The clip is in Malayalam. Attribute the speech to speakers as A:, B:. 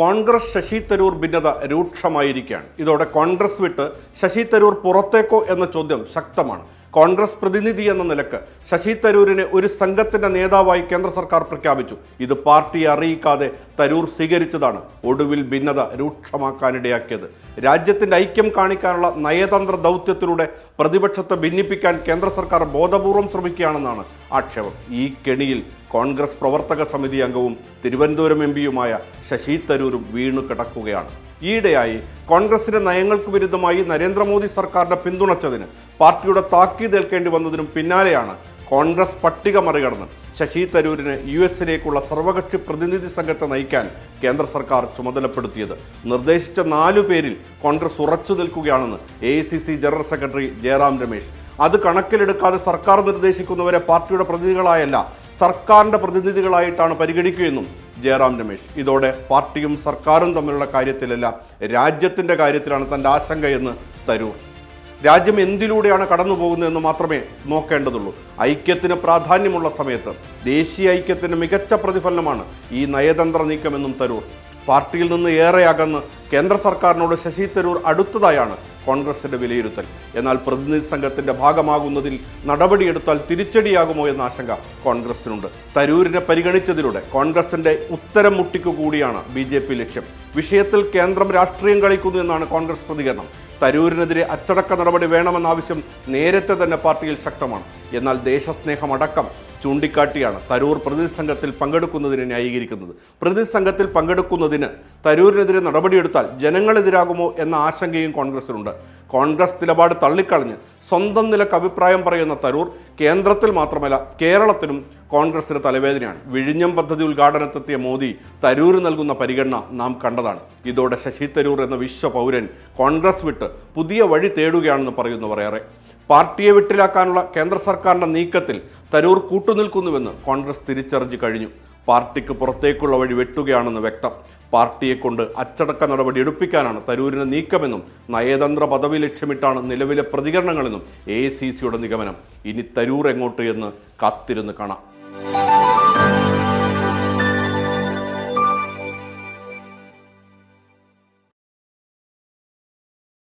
A: കോൺഗ്രസ് ശശി തരൂർ ഭിന്നത രൂക്ഷമായിരിക്കുകയാണ്. ഇതോടെ കോൺഗ്രസ് വിട്ട് ശശി തരൂർ പുറത്തേക്കോ എന്ന ചോദ്യം ശക്തമാണ്. കോൺഗ്രസ് പ്രതിനിധി എന്ന നിലയ്ക്ക് ശശി തരൂരിനെ ഒരു സംഘത്തിന്റെ നേതാവായി കേന്ദ്ര സർക്കാർ പ്രഖ്യാപിച്ചു. ഇത് പാർട്ടിയെ അറിയിക്കാതെ തരൂർ സ്വീകരിച്ചതാണ് ഒടുവിൽ ഭിന്നത രൂക്ഷമാക്കാനിടയാക്കിയത്. രാജ്യത്തിന്റെ ഐക്യം കാണിക്കാനുള്ള നയതന്ത്ര ദൗത്യത്തിലൂടെ പ്രതിപക്ഷത്തെ ഭിന്നിപ്പിക്കാൻ കേന്ദ്ര സർക്കാർ ബോധപൂർവം ശ്രമിക്കുകയാണെന്നാണ് ആക്ഷേപം. ഈ കെണിയിൽ കോൺഗ്രസ് പ്രവർത്തക സമിതി അംഗവും തിരുവനന്തപുരം എം പിയുമായ ശശി തരൂരും വീണു കിടക്കുകയാണ് ഈയിടെയായി കോൺഗ്രസിന്റെ നയങ്ങൾക്ക് വിരുദ്ധമായി നരേന്ദ്രമോദി സർക്കാരിനെ പിന്തുണച്ചതിന് പാർട്ടിയുടെ താക്കീതേൽക്കേണ്ടി വന്നതിനും പിന്നാലെയാണ് കോൺഗ്രസ് പട്ടിക മറികടന്ന് ശശി തരൂരിന് യു എസിലേക്കുള്ള സർവകക്ഷി പ്രതിനിധി സംഘത്തെ നയിക്കാൻ കേന്ദ്ര സർക്കാർ ചുമതലപ്പെടുത്തിയത്. നിർദ്ദേശിച്ച നാലു പേരിൽ കോൺഗ്രസ് ഉറച്ചു നിൽക്കുകയാണെന്ന് A general secretary Jairam Ramesh. അത് കണക്കിലെടുക്കാതെ സർക്കാർ നിർദ്ദേശിക്കുന്നവരെ പാർട്ടിയുടെ പ്രതിനിധികളായല്ല സർക്കാരിന്റെ പ്രതിനിധികളായിട്ടാണ് പരിഗണിക്കുകയെന്നും ജയറാം രമേശ്. ഇതോടെ പാർട്ടിയും സർക്കാരും തമ്മിലുള്ള കാര്യത്തിലല്ല രാജ്യത്തിന്റെ കാര്യത്തിലാണ് തന്റെ ആശങ്കയെന്ന് തരൂർ. രാജ്യം എന്തിലൂടെയാണ് കടന്നു പോകുന്നതെന്ന് മാത്രമേ നോക്കേണ്ടതുള്ളൂ. ഐക്യത്തിന് പ്രാധാന്യമുള്ള സമയത്ത് ദേശീയ ഐക്യത്തിന് മികച്ച പ്രതിഫലനമാണ് ഈ നയതന്ത്ര നീക്കമെന്നും തരൂർ. പാർട്ടിയിൽ നിന്ന് ഏറെ അകന്ന് കേന്ദ്ര സർക്കാരിനോട് ശശി തരൂർ അടുത്തതായാണ് കോൺഗ്രസിന്റെ വിലയിരുത്തൽ. എന്നാൽ പ്രതിനിധി സംഘത്തിന്റെ ഭാഗമാകുന്നതിൽ നടപടിയെടുത്താൽ തിരിച്ചടിയാകുമോ എന്ന ആശങ്ക കോൺഗ്രസിനുണ്ട്. തരൂരിനെ പരിഗണിച്ചതിലൂടെ കോൺഗ്രസിന്റെ ഉത്തരം മുട്ടിക്കു കൂടിയാണ് ബി ജെ പി ലക്ഷ്യം. വിഷയത്തിൽ കേന്ദ്രം രാഷ്ട്രീയം കളിക്കുന്നു എന്നാണ് കോൺഗ്രസ് പ്രതികരണം. തരൂരിനെതിരെ അച്ചടക്ക നടപടി വേണമെന്ന ആവശ്യം നേരത്തെ തന്നെ പാർട്ടിയിൽ ശക്തമാണ്. എന്നാൽ ദേശസ്നേഹമടക്കം ചൂണ്ടിക്കാട്ടിയാണ് തരൂർ പ്രതിനിധി സംഘത്തിൽ പങ്കെടുക്കുന്നതിന് ന്യായീകരിക്കുന്നത്. പ്രതിനിധി സംഘത്തിൽ പങ്കെടുക്കുന്നതിന് തരൂരിനെതിരെ നടപടിയെടുത്താൽ ജനങ്ങളെതിരാകുമോ എന്ന ആശങ്കയും കോൺഗ്രസിനുണ്ട്. കോൺഗ്രസ് നിലപാട് തള്ളിക്കളഞ്ഞ് സ്വന്തം നിലയ്ക്ക് അഭിപ്രായം പറയുന്ന തരൂർ കേന്ദ്രത്തിൽ മാത്രമല്ല കേരളത്തിലും കോൺഗ്രസിന് തലവേദനയാണ്. വിഴിഞ്ഞം പദ്ധതി ഉദ്ഘാടനത്തെത്തിയ മോദി തരൂർ നൽകുന്ന പരിഗണന നാം കണ്ടതാണ്. ഇതോടെ ശശി തരൂർ എന്ന വിശ്വപൗരൻ കോൺഗ്രസ് വിട്ട് പുതിയ വഴി തേടുകയാണെന്ന് പറയുന്നവർ ഏറെ. പാർട്ടിയെ വിട്ടിലാക്കാനുള്ള കേന്ദ്ര സർക്കാരിന്റെ നീക്കത്തിൽ തരൂർ കൂട്ടുനിൽക്കുന്നുവെന്ന് കോൺഗ്രസ് തിരിച്ചറിഞ്ഞു കഴിഞ്ഞു. പാർട്ടിക്ക് പുറത്തേക്കുള്ള വഴി വെട്ടുകയാണെന്ന് വ്യക്തം. പാർട്ടിയെ കൊണ്ട് അച്ചടക്ക നടപടി എടുപ്പിക്കാനാണ് തരൂരിന് നീക്കമെന്നും നയതന്ത്ര പദവി ലക്ഷ്യമിട്ടാണ് നിലവിലെ പ്രതികരണങ്ങളെന്നും എ നിഗമനം. ഇനി തരൂർ എങ്ങോട്ട് എന്ന് കാത്തിരുന്ന് കാണാം.